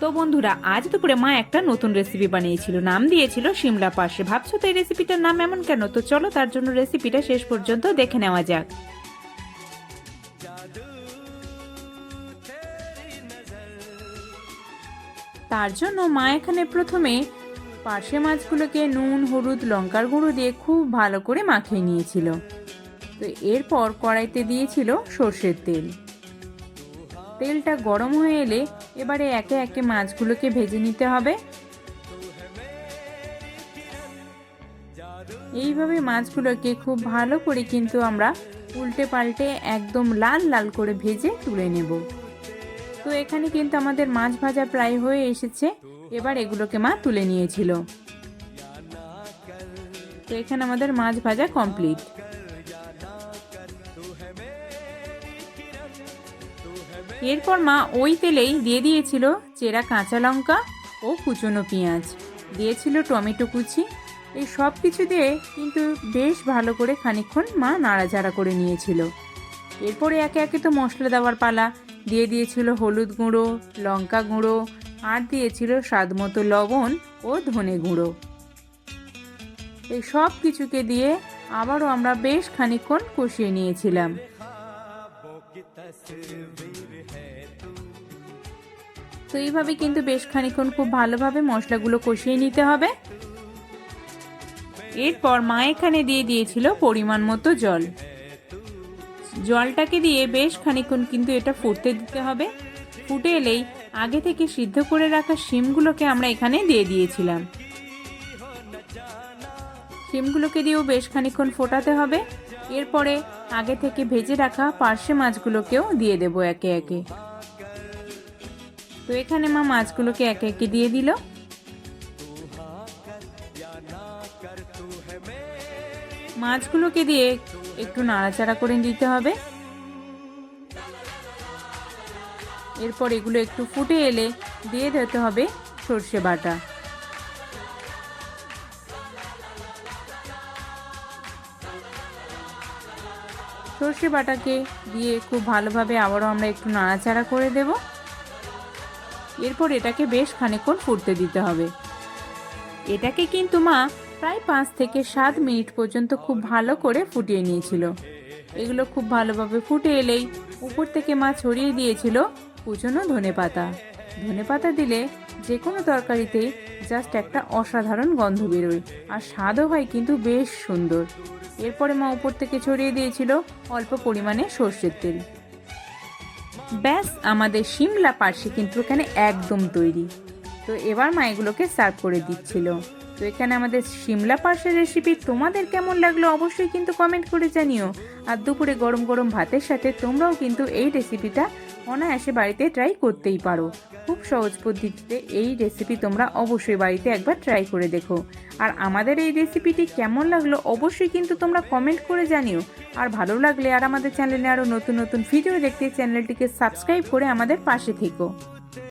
তো বন্ধুরা, আজ দুপুরে মা একটা নতুন রেসিপি বানিয়েছিল। নাম দিয়েছিল সিমলা পাশে। ভাবছ তো এই রেসিপিটার নাম এমন কেন? তো চলো তার জন্য রেসিপিটা শেষ পর্যন্ত দেখে নেওয়া যাক। তার জন্য মা এখানে প্রথমে পার্শে মাছগুলোকে নুন, হলুদ, লঙ্কার গুঁড়ো দিয়ে খুব ভালো করে মাখিয়ে নিয়েছিল। তো এরপর কড়াইতে দিয়েছিল সর্ষের তেল। তেলটা গরম হয়ে এলে এবারে একে একে মাছগুলোকে ভেজে নিতে হবে। এইভাবে মাছগুলোকে খুব ভালো করে কিন্তু আমরা উল্টে পাল্টে একদম লাল লাল করে ভেজে তুলে নেব। তো এখানে কিন্তু আমাদের মাছ ভাজা প্রায় হয়ে এসেছে। এবার এগুলোকে মা তুলে নিয়েছিল। তো এখানে আমাদের মাছ ভাজা কমপ্লিট। এরপর মা ওই তেলেই দিয়ে দিয়েছিল চেরা কাঁচা লঙ্কা ও কুচনো পেঁয়াজ। দিয়েছিল টমেটো কুচি। এই সব কিছু দিয়ে কিন্তু বেশ ভালো করে খানিকক্ষণ মা নাড়াচাড়া করে নিয়েছিল। এরপরে একে একে তো মশলা দেওয়ার পালা। দিয়ে দিয়েছিল হলুদ গুঁড়ো, লঙ্কা গুঁড়ো, আর দিয়েছিল স্বাদ মতো লবণ ও ধনে গুঁড়ো। এই সব কিছুকে দিয়ে আবারও আমরা বেশ খানিকক্ষণ কষিয়ে নিয়েছিলাম। তো এইভাবে কিন্তু বেশ খানিক্ষণ খুব ভালোভাবে মশলাগুলো কষিয়ে নিতে হবে। এরপর মা এখানে দিয়ে দিয়েছিল পরিমাণ মতো জল। জলটাকে দিয়ে বেশ খানিক্ষণ কিন্তু এটা ফুটতে দিতে হবে। ফুটে এলেই আগে থেকে সিদ্ধ করে রাখা শিমগুলোকে আমরা এখানে দিয়ে দিয়েছিলাম। শিমগুলোকে দিয়েও বেশ খানিক্ষণ ফোটাতে হবে। এরপরে আগে থেকে ভেজে রাখা পার্শে মাছগুলোকেও দিয়ে দেবো একে একে। তো এখানে মা মাছগুলোকে একে একে দিয়ে দিল। মাছগুলোকে দিয়ে একটু নাড়াচাড়া করে দিতে হবে। এরপর এগুলো একটু ফুটে এলে দিয়ে দিতে হবে সর্ষে বাটা। সর্ষে বাটাকে দিয়ে খুব ভালোভাবে আবারও আমরা একটু নাড়াচাড়া করে দেব। এরপর এটাকে বেশ খানিকক্ষণ ফুটতে দিতে হবে। এটাকে কিন্তু মা প্রায় পাঁচ থেকে সাত মিনিট পর্যন্ত খুব ভালো করে ফুটিয়ে নিয়েছিল। এগুলো খুব ভালোভাবে ফুটে এলেই উপর থেকে মা ছড়িয়ে দিয়েছিল কুচনো ধনে পাতা ধনে পাতা দিলে যে কোনো তরকারিতে জাস্ট একটা অসাধারণ গন্ধ বেরোয়। আর স্বাদও হয় কিন্তু বেশ সুন্দর। এরপরে মা উপর থেকে ছড়িয়ে দিয়েছিল অল্প পরিমাণে সর্ষের তেল। ব্যাস, আমাদের শিমলা পার্সি কিন্তু এখানে একদম তৈরি। তো এবার মা এগুলোকে সার্ভ করে দিচ্ছিল। তো এখানে আমাদের শিমলা পার্সের রেসিপি তোমাদের কেমন লাগল অবশ্যই কিন্তু কমেন্ট করে জানিও। আর দুপুরে গরম গরম ভাতের সাথে তোমরাও কিন্তু এই রেসিপিটা অনায়াসে বাড়িতে ট্রাই করতেই পারো। খুব সহজ পদ্ধতিতে এই রেসিপি তোমরা অবশ্যই বাড়িতে একবার ট্রাই করে দেখো। আর আমাদের এই রেসিপিটি কেমন লাগল অবশ্যই কিন্তু তোমরা কমেন্ট করে জানিও। আর ভালো লাগলে আর আমাদের চ্যানেলে আরও নতুন নতুন ভিডিও দেখতে চ্যানেলটিকে সাবস্ক্রাইব করে আমাদের পাশে থেকো।